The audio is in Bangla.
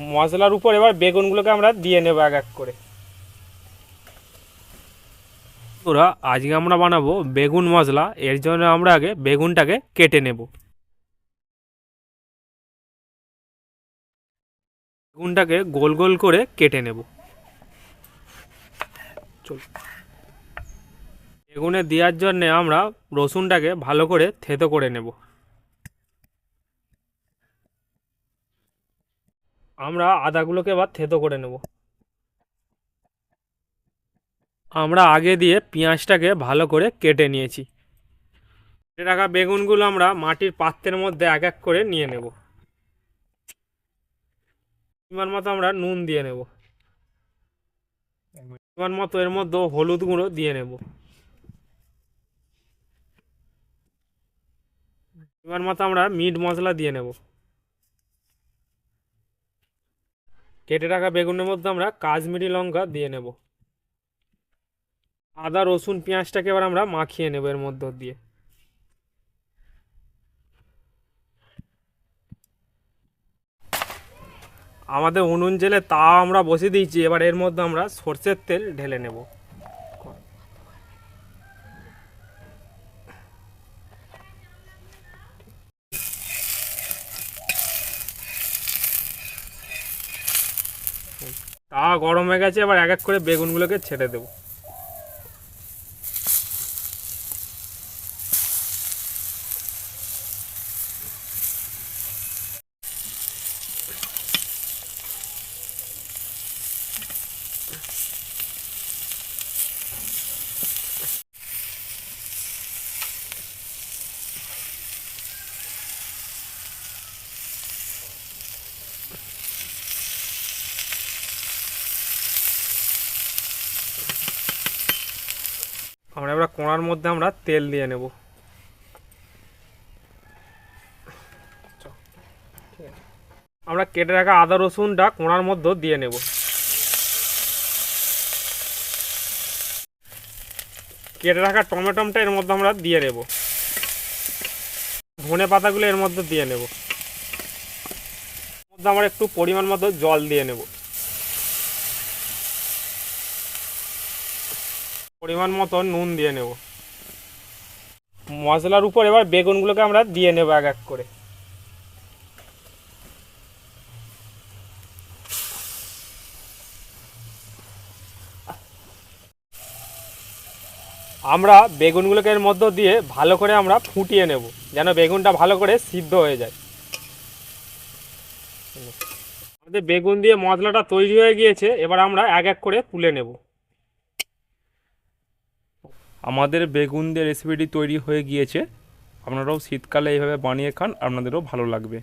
মশলার উপর এবার বেগুনগুলোকে আমরা দিয়ে নেব এক এক করে। ওরা আজকে আমরা বানাবো বেগুন মশলা। এর জন্য আমরা আগে বেগুনটাকে কেটে নেব। বেগুনটাকে গোল গোল করে কেটে নেব। চল। বেগুনে দেওয়ার জন্যে আমরা রসুনটাকে ভালো করে থেতো করে নেব। আমরা আদাগুলোকে এবার থেতো করে নেব। আমরা আগে দিয়ে পেঁয়াজটাকে ভালো করে কেটে নিয়েছি। কেটে রাখা বেগুনগুলো আমরা মাটির পাত্রের মধ্যে এক এক করে নিয়ে নেব। পরিমাণ মতো আমরা নুন দিয়ে নেব। পরিমাণ মতো এর মধ্যে হলুদ গুঁড়ো দিয়ে নেব। পরিমাণ মতো আমরা মিট মশলা দিয়ে নেব। কেটে রাখা বেগুনের মধ্যে আমরা কাশ্মীরি লঙ্কা দিয়ে নেব। আদা, রসুন, পেঁয়াজটাকে এবার আমরা মাখিয়ে নেব এর মধ্য দিয়ে। আমাদের উনুন জেলে তা আমরা বসে দিয়েছি, এবার এর মধ্যে আমরা সর্ষের তেল ঢেলে নেব। তা গরম হয়ে গেছে এবার এক এক করে বেগুনগুলোকে ছেড়ে দেবো। আমরা এবার কোড়ার মধ্যে আমরা তেল দিয়ে নেব। আমরা কেটে রাখা আদা, রসুনটা কোড়ার মধ্যে দিয়ে নেব। কেটে রাখা টমেটোমটা এর মধ্যে আমরা দিয়ে নেব। ধনে পাতাগুলো এর মধ্যে দিয়ে নেব। মধ্যে আমরা একটু পরিমাণ মতো জল দিয়ে নেব। পরিমাণ মতো নুন দিয়ে নেব। মশলার উপর এবার বেগুনগুলোকে আমরা দিয়ে নেব এক এক করে। আমরা বেগুনগুলোকে এর মধ্য দিয়ে ভালো করে আমরা ফুটিয়ে নেব, যেন বেগুনটা ভালো করে সিদ্ধ হয়ে যায়। আমাদের বেগুন দিয়ে মশলাটা তৈরি হয়ে গিয়েছে, এবার আমরা এক এক করে তুলে নেব। আমাদের বেগুন দিয়ে রেসিপিটি তৈরি হয়ে গিয়েছে। আপনারাও শীতকালে এইভাবে বানিয়ে খান, আপনাদেরও ভালো লাগবে।